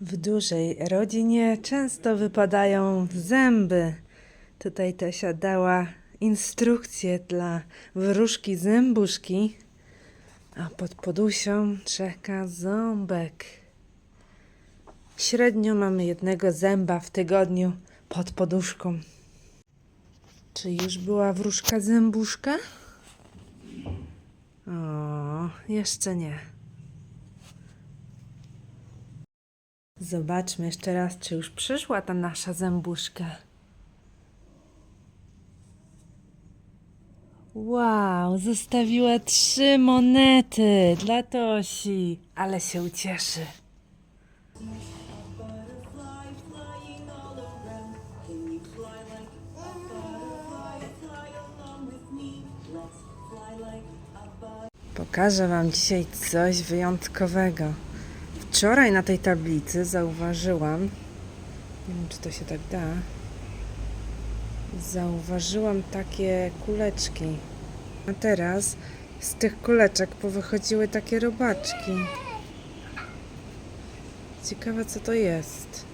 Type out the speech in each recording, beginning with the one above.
W dużej rodzinie często wypadają zęby. Tutaj Tosia dała instrukcję dla wróżki zębuszki, a pod podusią czeka ząbek. Średnio mamy jednego zęba w tygodniu pod poduszką. Czy już była wróżka zębuszka? O, jeszcze nie. Zobaczmy jeszcze raz, czy już przyszła ta nasza zębuszka. Wow, zostawiła trzy monety dla Tosi, ale się ucieszy. Pokażę Wam dzisiaj coś wyjątkowego. Wczoraj na tej tablicy zauważyłam, nie wiem czy to się tak da, zauważyłam takie kuleczki. A teraz z tych kuleczek powychodziły takie robaczki. Ciekawe co to jest.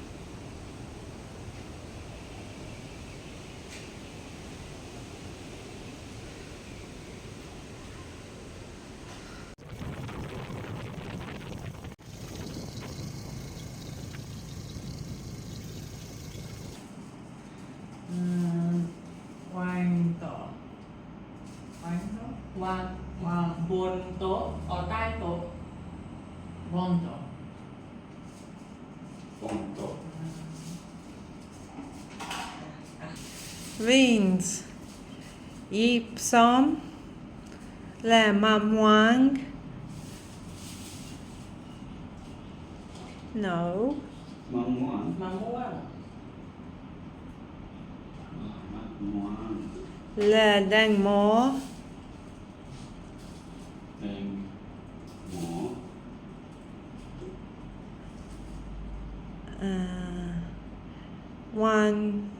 veins ipsom là mầm hoàng no mầm hoàng mầm hoàng là đang mỏ đang mỏ à, one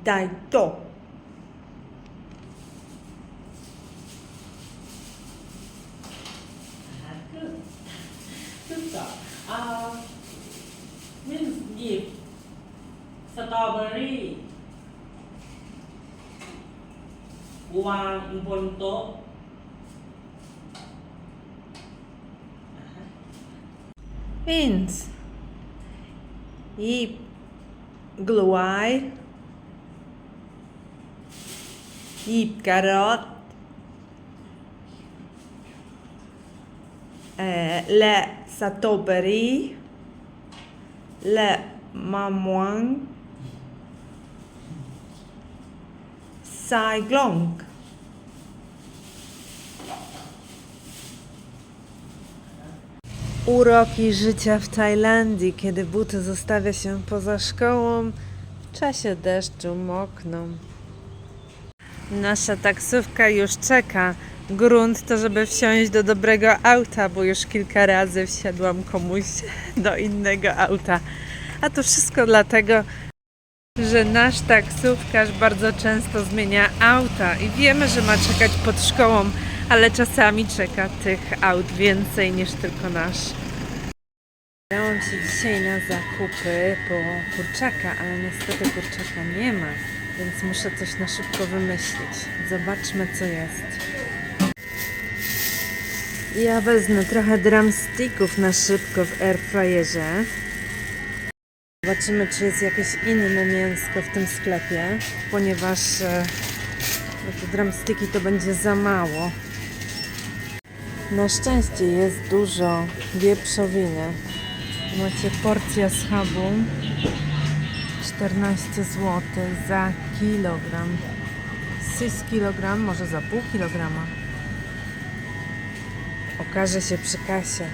Mo. uh, wang dai to ขึ้นขึ้นต่อเอาวินหยิบสตรอเบอรี่วา keep carrot le strawberry le mamuang sai glong Uroki życia w Tajlandii, kiedy buty zostawia się poza szkołą, w czasie deszczu mokną. Nasza taksówka już czeka. Grunt to, żeby wsiąść do dobrego auta, bo już kilka razy wsiadłam komuś do innego auta. A to wszystko dlatego, że nasz taksówkarz bardzo często zmienia auta i wiemy, że ma czekać pod szkołą, ale czasami czeka tych aut więcej niż tylko nasz. Dałam się dzisiaj na zakupy po kurczaka, ale niestety kurczaka nie ma, więc muszę coś na szybko wymyślić. Zobaczmy, co jest. Ja wezmę trochę drumsticków na szybko w airfryerze. Zobaczymy, czy jest jakieś inne mięsko w tym sklepie, ponieważ e, no te drumsticki to będzie za mało. Na szczęście jest dużo wieprzowiny. Macie porcja schabu 14 zł za kilogram. 6 kg, może za pół kilograma. Okaże się przy kasie.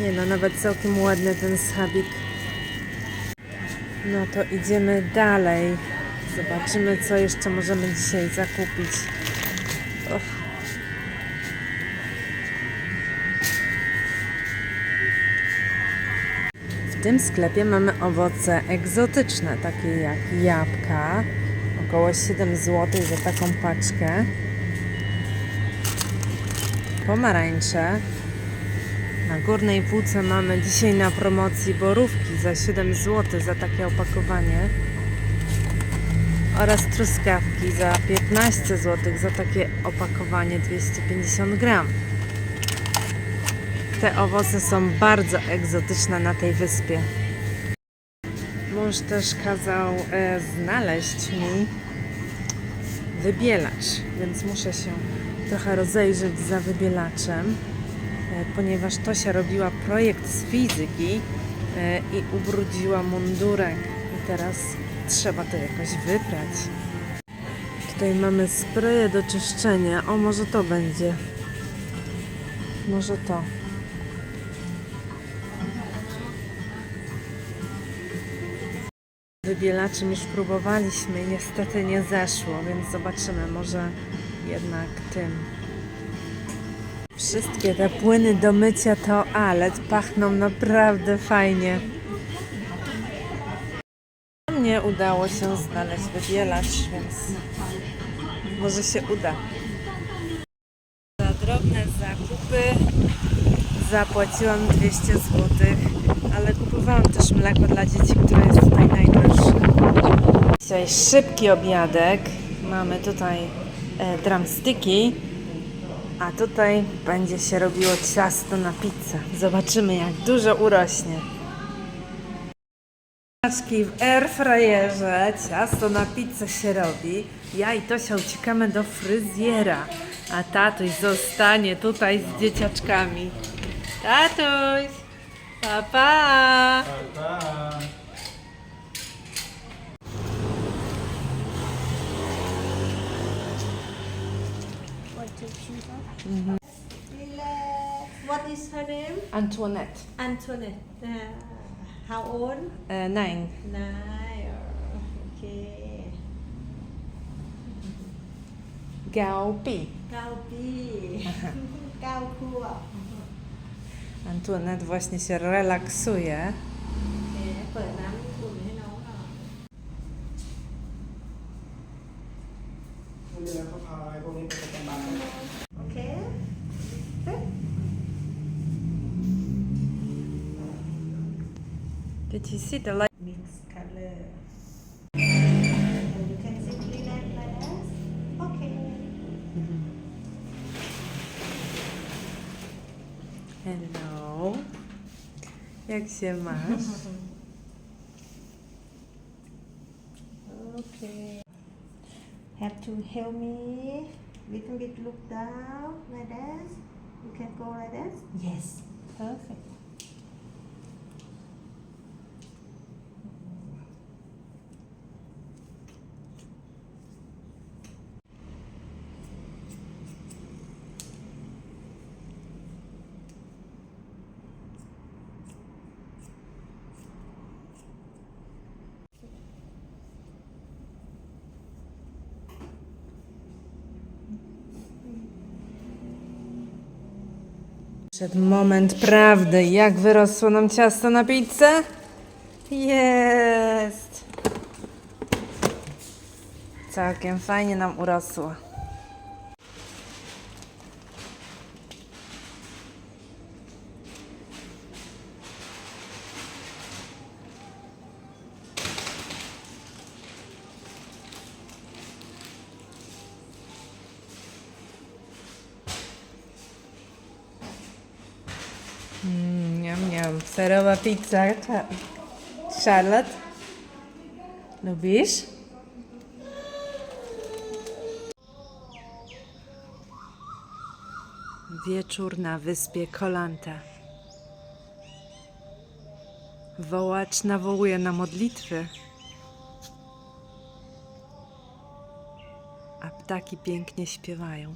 Nie no, nawet całkiem ładny ten schabik. No to idziemy dalej. Zobaczymy, co jeszcze możemy dzisiaj zakupić. W tym sklepie mamy owoce egzotyczne, takie jak jabłka, około 7 zł za taką paczkę. Pomarańcze Na górnej półce mamy dzisiaj na promocji borówki za 7 zł za takie opakowanie oraz truskawki za 15 zł za takie opakowanie 250 gram. Te owoce są bardzo egzotyczne na tej wyspie. Mąż też kazał e, znaleźć mi wybielacz, więc muszę się trochę rozejrzeć za wybielaczem, e, ponieważ Tosia robiła projekt z fizyki e, i ubrudziła mundurek i teraz trzeba to jakoś wyprać. Tutaj mamy spreje do czyszczenia. O, może to będzie. Może to. Wybielaczem już próbowaliśmy, niestety nie zeszło, więc zobaczymy, może jednak tym. Wszystkie te płyny do mycia toalet pachną naprawdę fajnie. Mnie udało się znaleźć wybielacz, więc może się uda. Za drobne zakupy zapłaciłam 200 zł, ale kupowałam też mleko dla dzieci, które jest tutaj najdroższe. Dzisiaj szybki obiadek. Mamy tutaj e, drumsticki, a tutaj będzie się robiło ciasto na pizzę. Zobaczymy jak dużo urośnie. W airfryerze, ciasto na pizzę się robi. Ja i Tosia uciekamy do fryzjera, a tatuś zostanie tutaj z dzieciaczkami. Tatoy! Papa! Papa! Mm-hmm. What is her name? Antoinette. Antoinette. Uh, how old? Uh, nine. Nine. Okay. Gao Pi. Gao Pi. Uh-huh. Gao Kua. Antoinette właśnie się relaksuje. Okay. Did you see the light? Mixed color. Jak się masz? okay. Have to help me little bit look down like this. You can go like this? Yes. Perfect Przed moment prawdy. Jak wyrosło nam ciasto na pizzę? Jest! Całkiem fajnie nam urosło. Mm, Niam, niam. Serowa pizza. Cha- Charlotte? Lubisz? Wieczór na wyspie Kolanta. Wołacz nawołuje na modlitwy, a ptaki pięknie śpiewają.